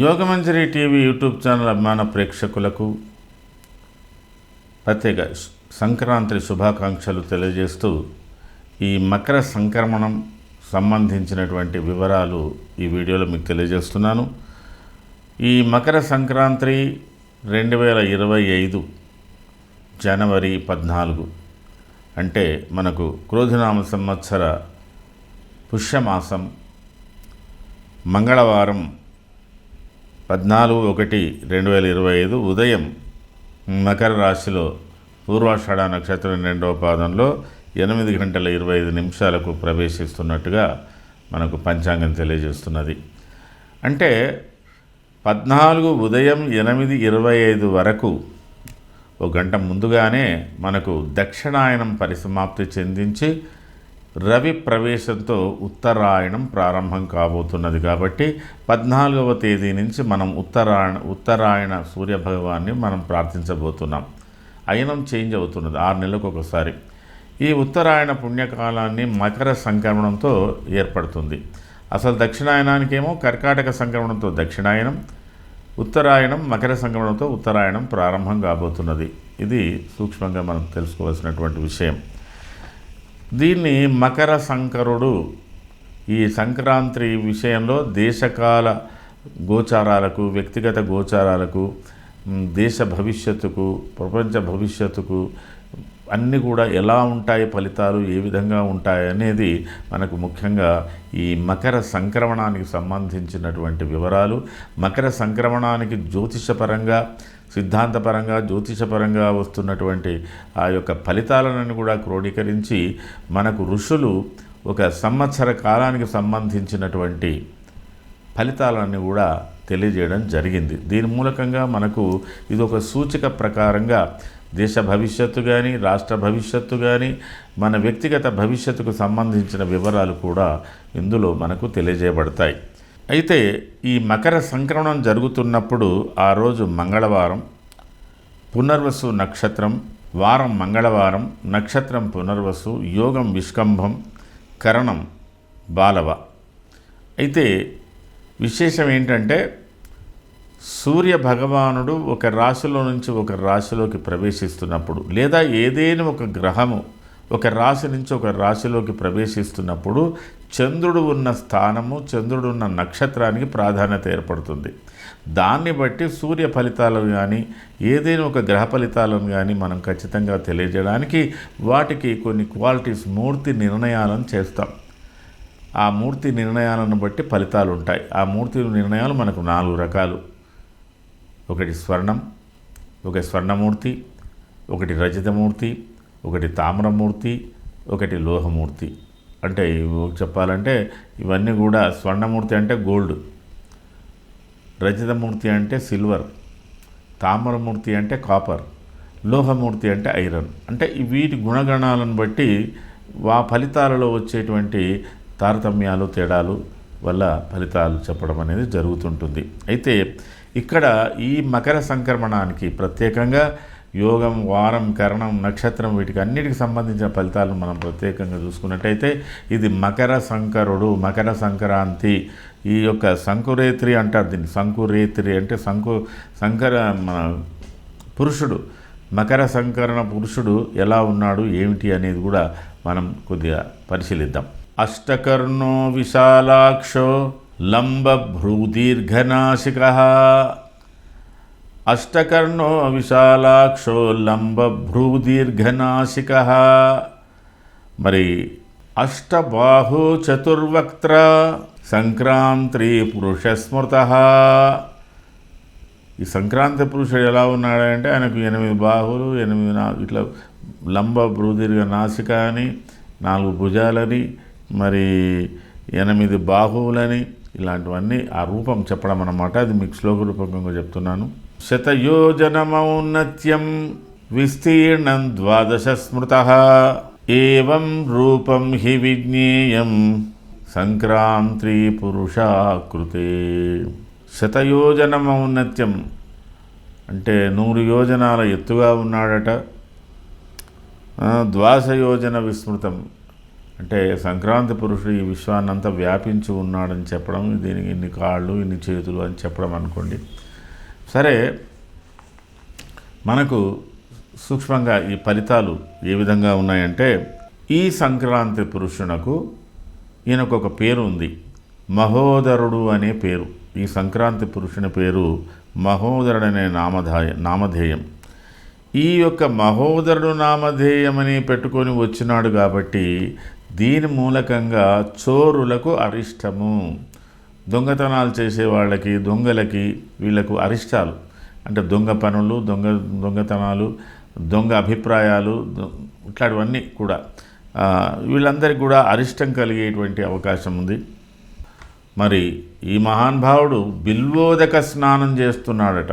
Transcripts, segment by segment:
Yogamanjari TV YouTube channel అభిమాన ప్రేక్షకులకు ప్రత్యేక సంక్రాంతి శుభాకాంక్షలు తెలియజేస్తూ ఈ మకర సంక్రమణం సంబంధించినటువంటి వివరాలు ఈ వీడియోలో మీకు తెలియజేస్తున్నాను. ఈ మకర సంక్రాంతి రెండు వేల ఇరవై ఐదు జనవరి పద్నాలుగు అంటే మనకు క్రోధనామ సంవత్సర పుష్యమాసం మంగళవారం పద్నాలుగు ఒకటి రెండు వేల ఇరవై ఐదు ఉదయం మకర రాశిలో పూర్వాషాఢ నక్షత్రం రెండవ పాదంలో ఎనిమిది గంటల ఇరవై ఐదు నిమిషాలకు ప్రవేశిస్తున్నట్టుగా మనకు పంచాంగం తెలియజేస్తున్నది. అంటే పద్నాలుగు ఉదయం ఎనిమిది ఇరవై ఐదు వరకు ఒక గంట ముందుగానే మనకు దక్షిణాయనం పరిసమాప్తి చెందించి రవి ప్రవేశంతో ఉత్తరాయణం ప్రారంభం కాబోతున్నది కాబట్టి పద్నాలుగవ తేదీ నుంచి మనం ఉత్తరాయణ ఉత్తరాయణ సూర్యభగవాన్ని మనం ప్రార్థించబోతున్నాం. అయనం చేంజ్ అవుతున్నది ఆరు నెలలకు ఒకసారి. ఈ ఉత్తరాయణ పుణ్యకాలాన్ని మకర సంక్రమణంతో ఏర్పడుతుంది. అసలు దక్షిణాయనానికేమో కర్కాటక సంక్రమణంతో దక్షిణాయనం ఉత్తరాయణం మకర సంక్రమణంతో ఉత్తరాయణం ప్రారంభం కాబోతున్నది. ఇది సూక్ష్మంగా మనం తెలుసుకోవాల్సినటువంటి విషయం. దీన్ని మకర సంకరుడు ఈ సంక్రాంతి విషయంలో దేశకాల గోచారాలకు వ్యక్తిగత గోచారాలకు దేశ భవిష్యత్తుకు ప్రపంచ భవిష్యత్తుకు అన్నీ కూడా ఎలా ఉంటాయి ఫలితాలు ఏ విధంగా ఉంటాయి అనేది మనకు ముఖ్యంగా ఈ మకర సంక్రమణానికి సంబంధించినటువంటి వివరాలు. మకర సంక్రమణానికి జ్యోతిషపరంగా సిద్ధాంతపరంగా జ్యోతిషపరంగా వస్తున్నటువంటి ఆ యొక్క ఫలితాలను కూడా క్రోడీకరించి మనకు ఋషులు ఒక సంవత్సర కాలానికి సంబంధించినటువంటి ఫలితాలన్నీ కూడా తెలియజేయడం జరిగింది. దీని మూలకంగా మనకు ఇది ఒక సూచిక ప్రకారంగా దేశ భవిష్యత్తు కానీ రాష్ట్ర భవిష్యత్తు కానీ మన వ్యక్తిగత భవిష్యత్తుకు సంబంధించిన వివరాలు కూడా ఇందులో మనకు తెలియజేయబడతాయి. అయితే ఈ మకర సంక్రమణం జరుగుతున్నప్పుడు ఆ రోజు మంగళవారం పునర్వసు నక్షత్రం వారం మంగళవారం నక్షత్రం పునర్వసు యోగం విష్కంభం కరణం బాలవ. అయితే విశేషం ఏంటంటే సూర్య భగవానుడు ఒక రాశిలో నుంచి ఒక రాశిలోకి ప్రవేశిస్తున్నప్పుడు లేదా ఏదైనా ఒక గ్రహము ఒక రాశి నుంచి ఒక రాశిలోకి ప్రవేశిస్తున్నప్పుడు చంద్రుడు ఉన్న స్థానము చంద్రుడు ఉన్న నక్షత్రానికి ప్రాధాన్యత ఏర్పడుతుంది. దాన్ని బట్టి సూర్య ఫలితాలను కానీ ఏదైనా ఒక గ్రహ ఫలితాలను కానీ మనం ఖచ్చితంగా తెలియజేయడానికి వాటికి కొన్ని క్వాలిటీస్ మూర్తి నిర్ణయాలను చేస్తాం. ఆ మూర్తి నిర్ణయాలను బట్టి ఫలితాలు ఉంటాయి. ఆ మూర్తి నిర్ణయాలు మనకు నాలుగు రకాలు. ఒకటి స్వర్ణం ఒక స్వర్ణమూర్తి ఒకటి రజతమూర్తి ఒకటి తామ్రమూర్తి ఒకటి లోహమూర్తి. అంటే చెప్పాలంటే ఇవన్నీ కూడా స్వర్ణమూర్తి అంటే గోల్డ్ రజతమూర్తి అంటే సిల్వర్ తామ్రమూర్తి అంటే కాపర్ లోహమూర్తి అంటే ఐరన్. అంటే వీటి గుణగణాలను బట్టి ఆ ఫలితాలలో వచ్చేటువంటి తారతమ్యాలు తేడాలు వల్ల ఫలితాలు చెప్పడం అనేది జరుగుతుంటుంది. అయితే ఇక్కడ ఈ మకర సంక్రమణానికి ప్రత్యేకంగా యోగం వారం కరణం నక్షత్రం వీటికి అన్నిటికి సంబంధించిన ఫలితాలను మనం ప్రత్యేకంగా చూసుకున్నట్టయితే ఇది మకర సంకరుడు మకర సంక్రాంతి. ఈ యొక్క సంకురేత్రి అంటారు దీన్ని. సంకురేత్రి అంటే సంకు సంకర మన పురుషుడు. మకర సంకరణ పురుషుడు ఎలా ఉన్నాడు ఏమిటి అనేది కూడా మనం కొద్దిగా పరిశీలిద్దాం. అష్టకర్ణో విశాలాక్షో లంబ భ్రూదీర్ఘనాశిక అష్టకర్ణో విశాలాక్షో లంబ భ్రూదీర్ఘనాశిక. మరి అష్టబాహు చతుర్వక్త్ర సంక్రాంతి పురుషస్మృత. ఈ సంక్రాంతి పురుషుడు ఎలా ఉన్నాడంటే ఆయనకు ఎనిమిది బాహువులు ఎనిమిది నా ఇట్లా లంబ భ్రూదీర్ఘ నాసిక అని నాలుగు భుజాలని మరి ఎనిమిది బాహువులని ఇలాంటివన్నీ ఆ రూపం చెప్పడం అన్నమాట. అది మీకు శ్లోక రూపకంగా చెప్తున్నాను. శతయోజనమౌన్నత్యం విస్తీర్ణం ద్వాదశ స్మృత ఏం రూపం హి విజ్ఞేయం సంక్రాంతి పురుషాకృతే శతయోజనమౌన్నత్యం అంటే నూరు యోజనాల ఎత్తుగా ఉన్నాడట. ద్వాసయోజన ద్వాస యోజన విస్మృతం అంటే సంక్రాంతి పురుషుడు ఈ విశ్వాన్నంతా వ్యాపించి ఉన్నాడని చెప్పడం దీనికి ఇన్ని కాళ్ళు ఇన్ని చేతులు అని చెప్పడం అనుకోండి. సరే మనకు సూక్ష్మంగా ఈ ఫలితాలు ఏ విధంగా ఉన్నాయంటే ఈ సంక్రాంతి పురుషునకు ఈయనకు ఒక పేరు ఉంది మహోదరుడు అనే పేరు. ఈ సంక్రాంతి పురుషుని పేరు మహోదరుడు అనే నామధాయ నామధేయం. ఈ యొక్క మహోదరుడు నామధేయమని పెట్టుకొని వచ్చినాడు కాబట్టి దీని మూలకంగా చోరులకు అరిష్టము. దొంగతనాలు చేసే వాళ్ళకి దొంగలకి వీళ్ళకు అరిష్టాలు. అంటే దొంగ పనులు దొంగ దొంగతనాలు దొంగ అభిప్రాయాలు ఇట్లాంటివన్నీ కూడా. వీళ్ళందరికీ కూడా అరిష్టం కలిగేటువంటి అవకాశం ఉంది. మరి ఈ మహానుభావుడు బిల్వోదక స్నానం చేస్తున్నాడట.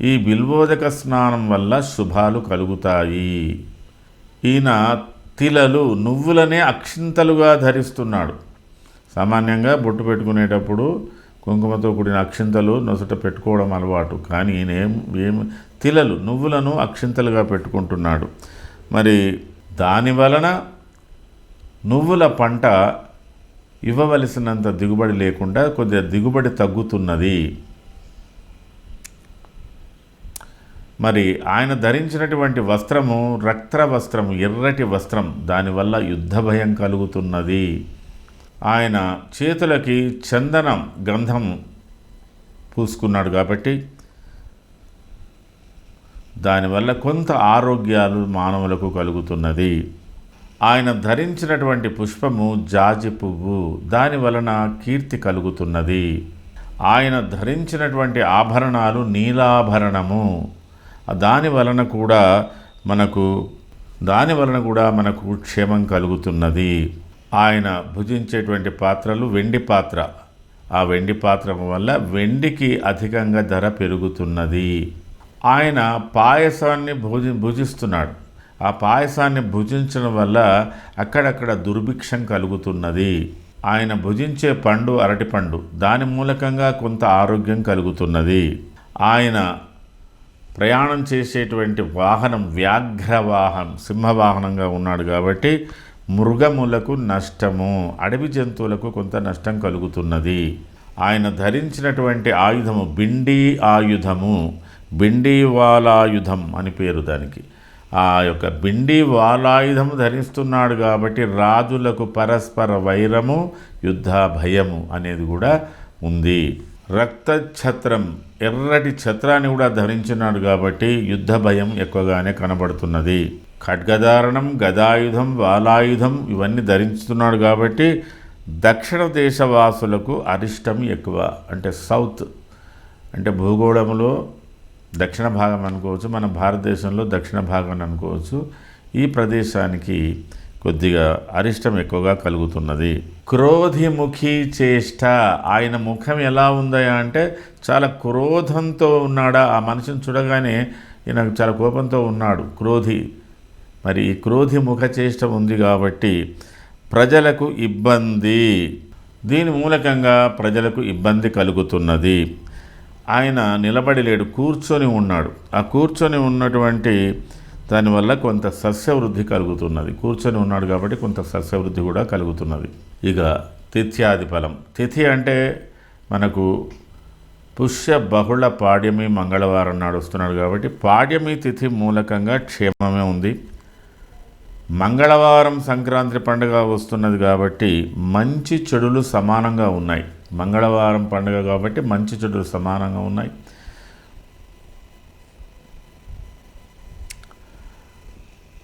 ఈ బిల్వోదక స్నానం వల్ల శుభాలు కలుగుతాయి. ఈయన తిలలు నువ్వులనే అక్షింతలుగా ధరిస్తున్నాడు. సామాన్యంగా బొట్టు పెట్టుకునేటప్పుడు కుంకుమతో కూడిన అక్షింతలు నొసట పెట్టుకోవడం అలవాటు. కానీ ఈయన ఏం ఏం తిలలు నువ్వులను అక్షింతలుగా పెట్టుకుంటున్నాడు. మరి దాని వలన నువ్వుల పంట ఇవ్వవలసినంత దిగుబడి లేకుండా కొద్దిగా దిగుబడి తగ్గుతున్నది. మరి ఆయన ధరించినటువంటి వస్త్రము రక్త వస్త్రము ఎర్రటి వస్త్రం దానివల్ల యుద్ధ భయం కలుగుతున్నది. ఆయన చేతులకి చందనం గంధం పూసుకున్నాడు కాబట్టి దానివల్ల కొంత ఆరోగ్యాలు మానవులకు కలుగుతున్నది. ఆయన ధరించినటువంటి పుష్పము జాజి పువ్వు. దాని వలన కీర్తి కలుగుతున్నది. ఆయన ధరించినటువంటి ఆభరణాలు నీలాభరణము. దాని వలన కూడా మనకు దాని వలన కూడా మనకు క్షేమం కలుగుతున్నది. ఆయన భుజించేటువంటి పాత్రలు వెండి పాత్ర. ఆ వెండి పాత్ర వల్ల వెండికి అధికంగా ధర పెరుగుతున్నది. ఆయన పాయసాన్ని భుజి భుజిస్తున్నాడు. ఆ పాయసాన్ని భుజించడం వల్ల అక్కడక్కడ దుర్భిక్షం కలుగుతున్నది. ఆయన భుజించే పండు అరటిపండు దాని మూలకంగా కొంత ఆరోగ్యం కలుగుతున్నది. ఆయన ప్రయాణం చేసేటువంటి వాహనం వ్యాఘ్ర వాహనం సింహవాహనంగా ఉన్నాడు కాబట్టి మృగములకు నష్టము అడవి జంతువులకు కొంత నష్టం కలుగుతున్నది. ఆయన ధరించినటువంటి ఆయుధము బిండి ఆయుధము బిండి వాలాయుధం అని పేరు దానికి. ఆ యొక్క బిండి వాలాయుధం ధరిస్తున్నాడు కాబట్టి రాజులకు పరస్పర వైరము యుద్ధ భయము అనేది కూడా ఉంది. రక్త ఛత్రం ఎర్రటి ఛత్రాన్ని కూడా ధరించినాడు కాబట్టి యుద్ధ భయం ఎక్కువగానే కనబడుతున్నది. ఖడ్గధారణం గదాయుధం వాలాయుధం ఇవన్నీ ధరించుతున్నాడు కాబట్టి దక్షిణ దేశవాసులకు అరిష్టం ఎక్కువ. అంటే సౌత్ అంటే భూగోళంలో దక్షిణ భాగం అనుకోవచ్చు మన భారతదేశంలో దక్షిణ భాగం అనుకోవచ్చు. ఈ ప్రదేశానికి కొద్దిగా అరిష్టం ఎక్కువగా కలుగుతున్నది. క్రోధిముఖి చేష్ట. ఆయన ముఖం ఎలా ఉందయా అంటే చాలా క్రోధంతో ఉన్నాడా. ఆ మనిషిని చూడగానే ఈయన చాలా కోపంతో ఉన్నాడు. క్రోధి మరి ఈ క్రోధి ముఖచేష్ట ఉంది కాబట్టి ప్రజలకు ఇబ్బంది. దీని మూలకంగా ప్రజలకు ఇబ్బంది కలుగుతున్నది. ఆయన నిలబడి లేడు కూర్చొని ఉన్నాడు. ఆ కూర్చొని ఉన్నటువంటి దానివల్ల కొంత సస్యవృద్ధి కలుగుతున్నది. కూర్చొని ఉన్నాడు కాబట్టి కొంత సస్యవృద్ధి కూడా కలుగుతున్నది. ఇక తిథ్యాది ఫలం. తిథి అంటే మనకు పుష్య బహుళ పాడ్యమి మంగళవారం నాడు వస్తున్నాడు కాబట్టి పాడ్యమి తిథి మూలకంగా క్షేమమే ఉంది. మంగళవారం సంక్రాంతి పండుగ వస్తున్నది కాబట్టి మంచి చెడులు సమానంగా ఉన్నాయి. మంగళవారం పండుగ కాబట్టి మంచి చెడులు సమానంగా ఉన్నాయి.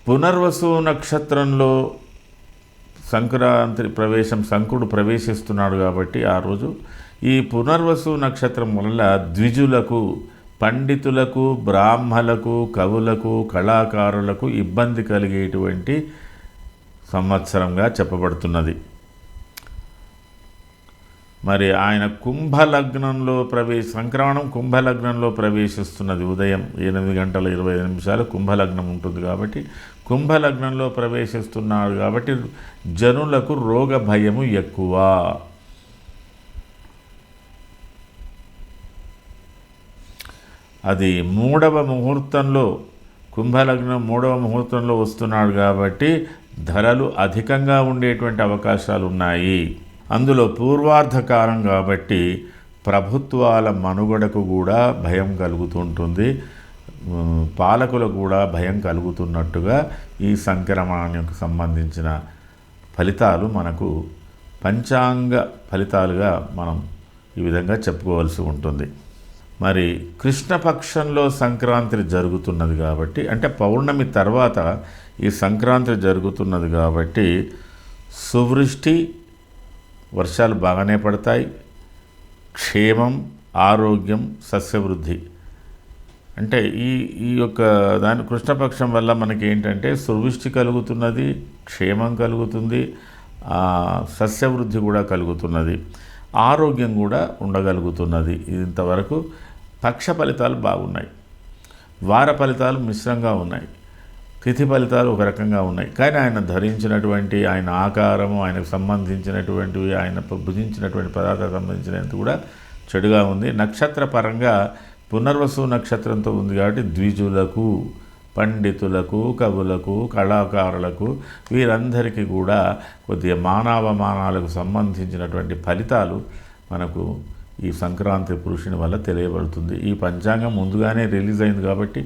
పునర్వసు నక్షత్రంలో సంక్రాంతి ప్రవేశం శంకుడు ప్రవేశిస్తున్నాడు కాబట్టి ఆ రోజు ఈ పునర్వసు నక్షత్రం వల్ల ద్విజులకు పండితులకు బ్రాహ్మలకు కవులకు కళాకారులకు ఇబ్బంది కలిగేటువంటి సంవత్సరంగా చెప్పబడుతున్నది. మరి ఆయన కుంభలగ్నంలో ప్రవేశ సంక్రమణం కుంభలగ్నంలో ప్రవేశిస్తున్నది. ఉదయం ఎనిమిది గంటల ఇరవై ఐదు నిమిషాలు కుంభలగ్నం ఉంటుంది కాబట్టి కుంభలగ్నంలో ప్రవేశిస్తున్నాడు కాబట్టి జనులకు రోగ భయము ఎక్కువ. అది మూడవ ముహూర్తంలో కుంభలగ్నం మూడవ ముహూర్తంలో వస్తున్నాడు కాబట్టి ధరలు అధికంగా ఉండేటువంటి అవకాశాలు ఉన్నాయి అందులో పూర్వార్ధకాలం కాబట్టి ప్రభుత్వాల మనుగడకు కూడా భయం కలుగుతుంటుంది. పాలకులకు కూడా భయం కలుగుతున్నట్టుగా ఈ సంక్రమణకు సంబంధించిన ఫలితాలు మనకు పంచాంగ ఫలితాలుగా మనం ఈ విధంగా చెప్పుకోవాల్సి ఉంటుంది. మరి కృష్ణపక్షంలో సంక్రాంతి జరుగుతున్నది కాబట్టి అంటే పౌర్ణమి తర్వాత ఈ సంక్రాంతి జరుగుతున్నది కాబట్టి సువృష్టి వర్షాలు బాగానే పడతాయి. క్షేమం ఆరోగ్యం సస్యవృద్ధి. అంటే ఈ ఈ యొక్క దాని కృష్ణపక్షం వల్ల మనకి ఏంటంటే సువృష్టి కలుగుతున్నది క్షేమం కలుగుతుంది సస్యవృద్ధి కూడా కలుగుతున్నది ఆరోగ్యం కూడా ఉండగలుగుతున్నది. ఇంతవరకు పక్ష ఫలితాలు బాగున్నాయి. వార ఫలితాలు మిశ్రంగా ఉన్నాయి. తిథి ఫలితాలు ఒక రకంగా ఉన్నాయి. కానీ ఆయన ధరించినటువంటి ఆయన ఆకారము ఆయనకు సంబంధించినటువంటివి ఆయన భుజించినటువంటి పదార్థాలకు సంబంధించినంత కూడా చెడుగా ఉంది. నక్షత్ర పరంగా పునర్వసు నక్షత్రంతో ఉంది కాబట్టి ద్విజులకు పండితులకు కవులకు కళాకారులకు వీరందరికీ కూడా కొద్దిగా మానవమానాలకు సంబంధించినటువంటి ఫలితాలు మనకు ఈ సంక్రాంతి పురుషుని వల్ల తెలియబడుతుంది. ఈ పంచాంగం ముందుగానే రిలీజ్ అయింది కాబట్టి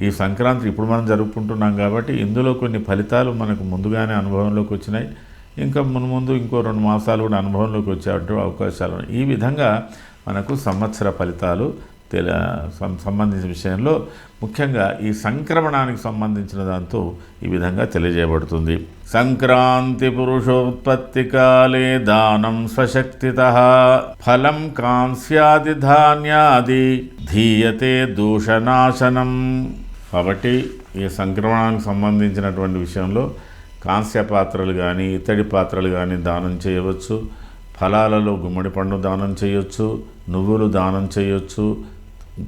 ఈ సంక్రాంతి ఇప్పుడు మనం జరుపుకుంటున్నాం కాబట్టి ఇందులో కొన్ని ఫలితాలు మనకు ముందుగానే అనుభవంలోకి వచ్చినాయి. ఇంకా మునుముందు ఇంకో రెండు మాసాలు కూడా అనుభవంలోకి వచ్చేటువంటి అవకాశాలు ఉన్నాయి. ఈ విధంగా మనకు సంవత్సర ఫలితాలు సంబంధించిన విషయంలో ముఖ్యంగా ఈ సంక్రమణానికి సంబంధించిన దాంతో ఈ విధంగా తెలియజేయబడుతుంది. సంక్రాంతి పురుషోత్పత్తి కాలే దానం స్వశక్తిత ఫలం కాంస్యాది ధాన్యాది ధీయతే దూషనాశనం కాబట్టి ఈ సంక్రమణానికి సంబంధించినటువంటి విషయంలో కాంస్య పాత్రలు కానీ ఇత్తడి పాత్రలు కానీ దానం చేయవచ్చు. ఫలాలలో గుమ్మడి పండు దానం చేయొచ్చు. నువ్వులు దానం చేయొచ్చు.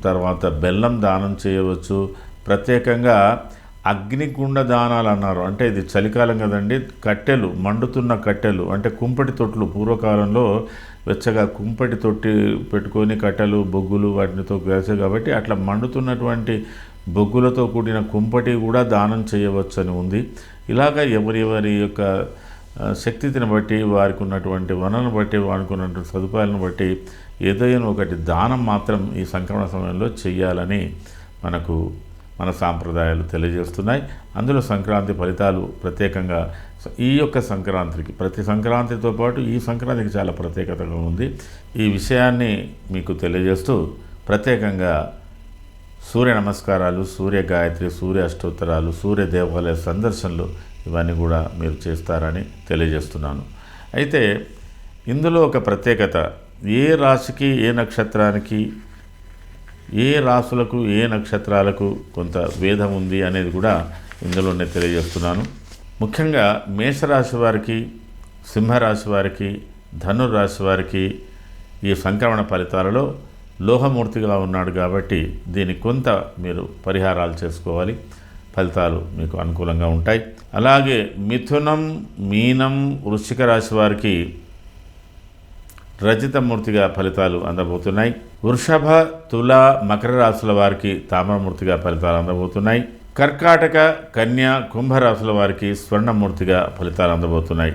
తర్వాత బెల్లం దానం చేయవచ్చు. ప్రత్యేకంగా అగ్నికుండ దానాలు అన్నారు. అంటే ఇది చలికాలం కదండి. కట్టెలు మండుతున్న కట్టెలు అంటే కుంపటి తొట్లు. పూర్వకాలంలో వెచ్చగా కుంపటి తొట్టి పెట్టుకొని కట్టెలు బొగ్గులు వాటితో వేసే కాబట్టి అట్లా మండుతున్నటువంటి బొగ్గులతో కూడిన కుంపటి కూడా దానం చేయవచ్చు అని ఉంది. ఇలాగ ఎవరెవరి యొక్క శక్తిని బట్టి వారికి ఉన్నటువంటి వనరులను బట్టి వారికి ఉన్నటువంటి సదుపాయాలను బట్టి ఏదైనా ఒకటి దానం మాత్రం ఈ సంక్రమణ సమయంలో చేయాలని మనకు మన సాంప్రదాయాలు తెలియజేస్తున్నాయి. అందులో సంక్రాంతి ఫలితాలు ప్రత్యేకంగా ఈ యొక్క సంక్రాంతికి ప్రతి సంక్రాంతితో పాటు ఈ సంక్రాంతికి చాలా ప్రత్యేకతగా ఉంది. ఈ విషయాన్ని మీకు తెలియజేస్తూ ప్రత్యేకంగా సూర్య నమస్కారాలు సూర్య గాయత్రి సూర్య అష్టోత్తరాలు సూర్య దేవాలయ సందర్శనలు ఇవన్నీ కూడా మీరు చేస్తారని తెలియజేస్తున్నాను. అయితే ఇందులో ఒక ప్రత్యేకత ఏ రాశికి ఏ నక్షత్రానికి ఏ రాసులకు ఏ నక్షత్రాలకు కొంత భేదం ఉంది అనేది కూడా ఇందులో నేను తెలియజేస్తున్నాను. ముఖ్యంగా మేషరాశి వారికి సింహరాశి వారికి ధనుర్రాశి వారికి ఈ సంక్రమణ ఫలితాలలో లోహమూర్తిగా ఉన్నాడు కాబట్టి దీనికి కొంత మీరు పరిహారాలు చేసుకోవాలి. ఫలితాలు మీకు అనుకూలంగా ఉంటాయి. అలాగే మిథునం మీనం వృశ్చిక రాశి వారికి రజితమూర్తిగా ఫలితాలు అందబోతున్నాయి. వృషభ తుల మకర రాశుల వారికి తామరమూర్తిగా ఫలితాలు అందబోతున్నాయి. కర్కాటక కన్య కుంభరాశుల వారికి స్వర్ణమూర్తిగా ఫలితాలు అందబోతున్నాయి.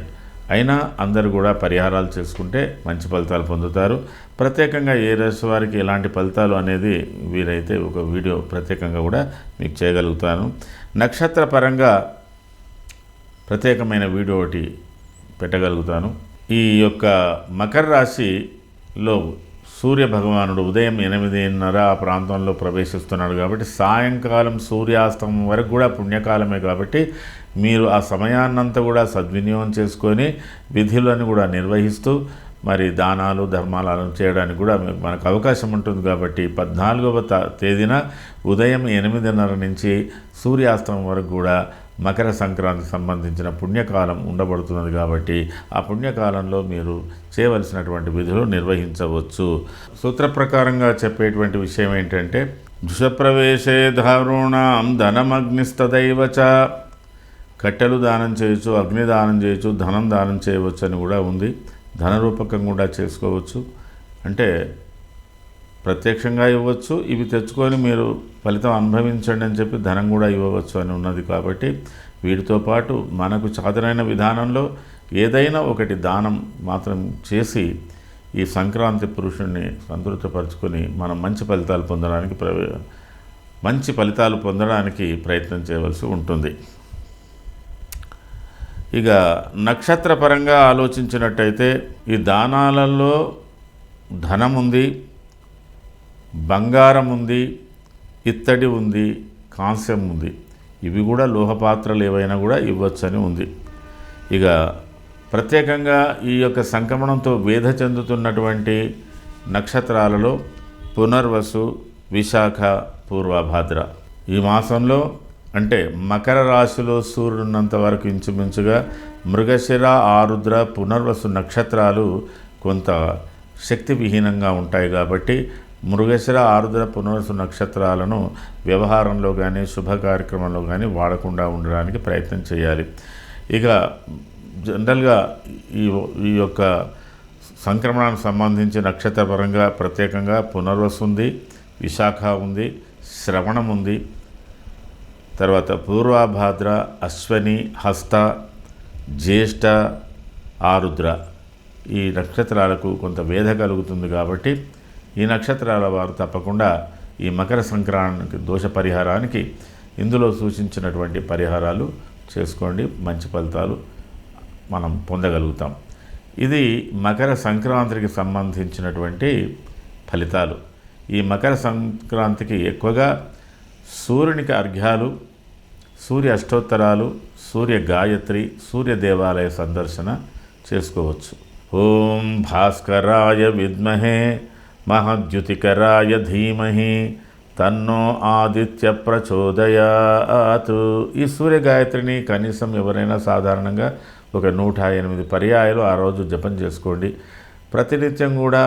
అయినా అందరూ కూడా పరిహారాలు చేసుకుంటే మంచి ఫలితాలు పొందుతారు. ప్రత్యేకంగా ఏ రాశి వారికి ఎలాంటి ఫలితాలు అనేది వీలైతే ఒక వీడియో ప్రత్యేకంగా కూడా మీకు చేయగలుగుతాను. నక్షత్ర పరంగా ప్రత్యేకమైన వీడియో ఒకటి పెట్టగలుగుతాను. ఈ యొక్క మకర రాశిలో సూర్య భగవానుడు ఉదయం ఎనిమిదిన్నర ఆ ప్రాంతంలో ప్రవేశిస్తున్నాడు కాబట్టి సాయంకాలం సూర్యాస్తమం వరకు కూడా పుణ్యకాలమే కాబట్టి మీరు ఆ సమయాన్నంతా కూడా సద్వినియోగం చేసుకొని విధులను కూడా నిర్వహిస్తూ మరి దానాలు ధర్మాలు చేయడానికి కూడా మనకు అవకాశం ఉంటుంది కాబట్టి పద్నాలుగవ తేదీన ఉదయం ఎనిమిదిన్నర నుంచి సూర్యాస్తమం వరకు కూడా మకర సంక్రాంతికి సంబంధించిన పుణ్యకాలం ఉండబడుతున్నది కాబట్టి ఆ పుణ్యకాలంలో మీరు చేయవలసినటువంటి విధులు నిర్వహించవచ్చు. సూత్ర ప్రకారంగా చెప్పేటువంటి విషయం ఏంటంటే దుషప్రవేశే దారుణాం ధనమగ్నిస్తదైవ కట్టెలు దానం చేయొచ్చు అగ్ని దానం చేయొచ్చు ధనం దానం చేయవచ్చు అని కూడా ఉంది. ధన రూపకం కూడా చేసుకోవచ్చు. అంటే ప్రత్యక్షంగా ఇవ్వచ్చు. ఇవి తెచ్చుకొని మీరు ఫలితం అనుభవించండి అని చెప్పి ధనం కూడా ఇవ్వవచ్చు అని ఉన్నది కాబట్టి వీటితో పాటు మనకు చాదరైన విధానంలో ఏదైనా ఒకటి దానం మాత్రం చేసి ఈ సంక్రాంతి పురుషుణ్ణి సంతృప్తిపరచుకొని మనం మంచి ఫలితాలు పొందడానికి మంచి ఫలితాలు పొందడానికి ప్రయత్నం చేయవలసి ఉంటుంది. ఇక నక్షత్రపరంగా ఆలోచించినట్టయితే ఈ దానాలలో ధనం ఉంది బంగారం ఉంది ఇత్తడి ఉంది కాంస్యం ఉంది. ఇవి కూడా లోహపాత్రలు ఏవైనా కూడా ఇవ్వచ్చని ఉంది. ఇక ప్రత్యేకంగా ఈ యొక్క సంక్రమణంతో వేధ చెందుతున్నటువంటి నక్షత్రాలలో పునర్వసు విశాఖ పూర్వభాద్ర. ఈ మాసంలో అంటే మకర రాశిలో సూర్యుడున్నంత వరకు ఇంచుమించుగా మృగశిర ఆరుద్ర పునర్వసు నక్షత్రాలు కొంత శక్తివిహీనంగా ఉంటాయి కాబట్టి మృగశిర ఆరుద్ర పునర్వసు నక్షత్రాలను వ్యవహారంలో కానీ శుభ కార్యక్రమంలో కానీ వాడకుండా ఉండడానికి ప్రయత్నం చేయాలి. ఇక జనరల్గా ఈ ఈ యొక్క సంక్రమణానికి సంబంధించి నక్షత్రపరంగా ప్రత్యేకంగా పునర్వసు ఉంది విశాఖ ఉంది శ్రవణం ఉంది. తర్వాత పూర్వభాద్ర అశ్వని హస్త జ్యేష్ఠ ఆరుద్ర. ఈ నక్షత్రాలకు కొంత వేధ కలుగుతుంది కాబట్టి ఈ నక్షత్రాల వారు తప్పకుండా ఈ మకర సంక్రాంతికి దోష పరిహారానికి ఇందులో సూచించినటువంటి పరిహారాలు చేసుకోండి మంచి ఫలితాలు మనం పొందగలుగుతాం. ఇది మకర సంక్రాంతికి సంబంధించినటువంటి ఫలితాలు. ఈ మకర సంక్రాంతికి ఎక్కువగా సూర్యునికి అర్ఘ్యాలు సూర్య అష్టోత్తరాలు సూర్య గాయత్రి సూర్య దేవాలయ సందర్శన చేసుకోవచ్చు. ఓం భాస్కరాయ విద్మహే మహద్యుతికరాయ ధీమహి తన్నో ఆదిత్య ప్రచోదయాత్. ఈ సూర్య గాయత్రిని కనీసం ఎవరైనా సాధారణంగా ఒక నూట ఎనిమిది పర్యాయాలు ఆ రోజు జపం చేసుకోండి. ప్రతినిత్యం కూడా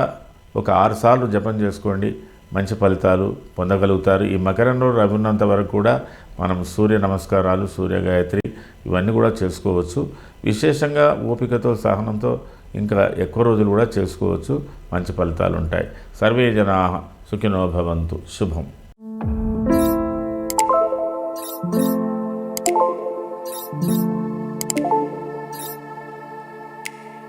ఒక ఆరు సార్లు జపం చేసుకోండి. మంచి ఫలితాలు పొందగలుగుతారు. ఈ మకరంలో రవి ఉన్నంత వరకు కూడా మనం సూర్య నమస్కారాలు సూర్య గాయత్రి ఇవన్నీ కూడా చేసుకోవచ్చు. విశేషంగా ఓపికతో సహనంతో ఇంకా ఎక్కువ రోజులు కూడా చేసుకోవచ్చు. మంచి ఫలితాలు ఉంటాయి సర్వే జనా సుఖినో భవంతు. శుభం.